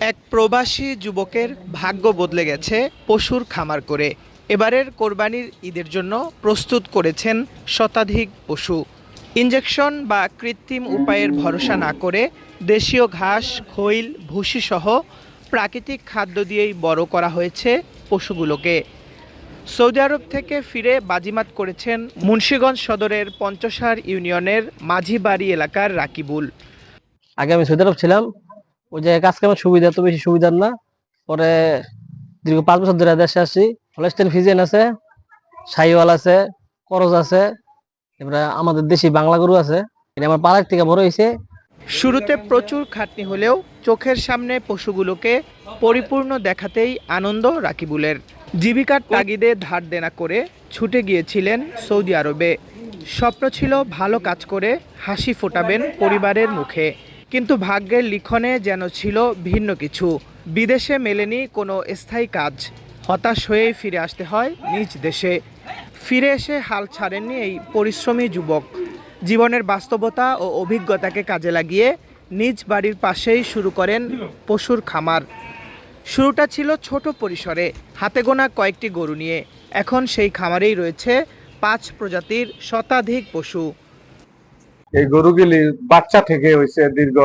এক প্রবাসী যুবকের ভাগ্য বদলে গেছে পশুর খামার করে। এবারের কোরবানির ঈদের জন্য প্রস্তুত করেছেন শতাধিক পশু। ইঞ্জেকশন বা কৃত্রিম উপায়ের ভরসা না করে দেশীয় ঘাস, খৈল, ভুসি সহ প্রাকৃতিক খাদ্য দিয়েই বড় করা হয়েছে পশুগুলোকে। সৌদি আরব থেকে ফিরে বাজিমাত করেছেন মুন্সীগঞ্জ সদরের পঞ্চসার ইউনিয়নের মাঝিবাড়ি এলাকার রাকিবুল। আগে আমি সৌদি আরব ছিলাম ওই যে কাজ কামের সুবিধা তো বেশি সুবিধার না। পরে দীর্ঘ পাঁচ বছর ধরে দেশে আসি হলস্টেন ফিজিয়ান আছে সাইওয়াল আছে, করজ আছে, এবারে আমাদের দেশি বাংলা গরু আছে। আমার পাড়ার থেকে বড় হয়েছে। শুরুতে প্রচুর খাটনি হলেও চোখের সামনে পশুগুলোকে পরিপূর্ণ দেখাতেই আনন্দ রাকিবুলের। জীবিকার তাগিদে ধার দেনা করে ছুটে গিয়েছিলেন সৌদি আরবে। স্বপ্ন ছিল ভালো কাজ করে হাসি ফোটাবেন পরিবারের মুখে। কিন্তু ভাগ্যের লিখনে যেন ছিল ভিন্ন কিছু। বিদেশে মেলেনি কোনো স্থায়ী কাজ। হতাশ হয়েই ফিরে আসতে হয় নিজ দেশে। ফিরে এসে হাল ছাড়েননি এই পরিশ্রমী যুবক। জীবনের বাস্তবতা ও অভিজ্ঞতাকে কাজে লাগিয়ে নিজ বাড়ির পাশেই শুরু করেন পশুর খামার। শুরুটা ছিল ছোট পরিসরে, হাতে গোনা কয়েকটি গরু নিয়ে। এখন সেই খামারেই রয়েছে পাঁচ প্রজাতির শতাধিক পশু। এই গরুগুলি বাচ্চা থেকে হয়েছে দীর্ঘ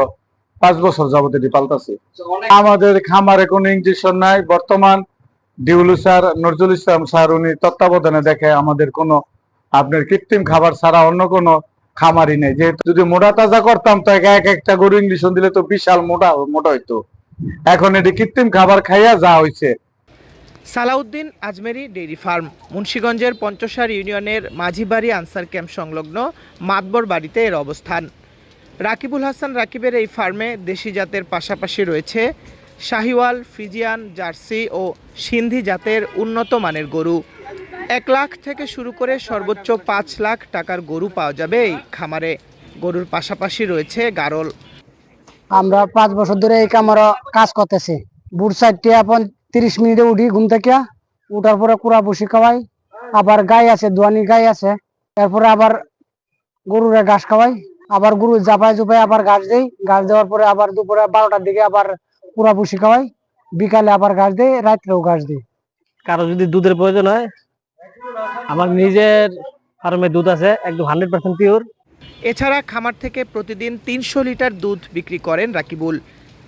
পাঁচ বছর যাবত এটি পাল্টাছে আমাদের খামারে কোনো ইঞ্জেকশন নাই। বর্তমান ডিউলু স্যার, নজরুল ইসলাম স্যার, উনি তত্ত্বাবধানে দেখে আমাদের কোনো আপনার কৃত্রিম খাবার ছাড়া অন্য কোনো খামারই নেই। যেহেতু যদি মোটা তাজা করতাম, তো এক এক একটা গরু ইঞ্জেকশন দিলে তো বিশাল মোটা মোটা হইতো। এখন এটি কৃত্রিম খাবার খাইয়া যা হয়েছে সালাউদ্দিন আজমেরি ডেইরি ফার্ম, মুন্সীগঞ্জের পঞ্চসার ইউনিয়নের মাঝিবাড়ি আনসার ক্যাম্প সংলগ্ন মাতবর বাড়িতে এর অবস্থান। রাকিবুল হাসান রাকিবের এই ফার্মে দেশি জাতের পাশাপাশি রয়েছে শাহিওয়াল, ফিজিয়ান, জার্সি ও সিন্ধি জাতের উন্নত মানের গরু। এক লাখ থেকে শুরু করে সর্বোচ্চ পাঁচ লাখ টাকার গরু পাওয়া যাবে এই খামারে। গরুর পাশাপাশি রয়েছে গারল। আমরা পাঁচ বছর ধরে এই কামারা কাজ করতেছি। বুট সাইডটি তিরিশ মিনিটে উঠি ঘুম থেকে। উঠার পরে কুড়া বসি খাওয়াই আবার গাই আছে দোয়ানি গাই আছে। তারপরে আবার গরুরে ঘাস খাওয়াই আবার গরু জাপায় জুপাই আবার ঘাস দেই। ঘাস দেওয়ার পরে আবার দুপুরে বারোটার দিকে আবার কুড়া বসি খাওয়াই। বিকালে আবার ঘাস দেই রাত্রেও ঘাস দিই। কারও যদি দুধের প্রয়োজন হয় আমার নিজের ফার্মে দুধ আছে একদম হান্ড্রেড পার্সেন্ট পিওর এছাড়া খামার থেকে প্রতিদিন তিনশো লিটার দুধ বিক্রি করেন রাকিবুল।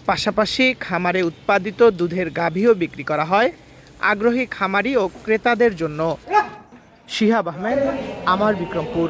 পাশাপাশি খামারে উৎপাদিত দুধের গাভীও বিক্রি করা হয় আগ্রহী খামারি ও ক্রেতাদের জন্য। শিহাব আহমেদ আমার বিক্রমপুর।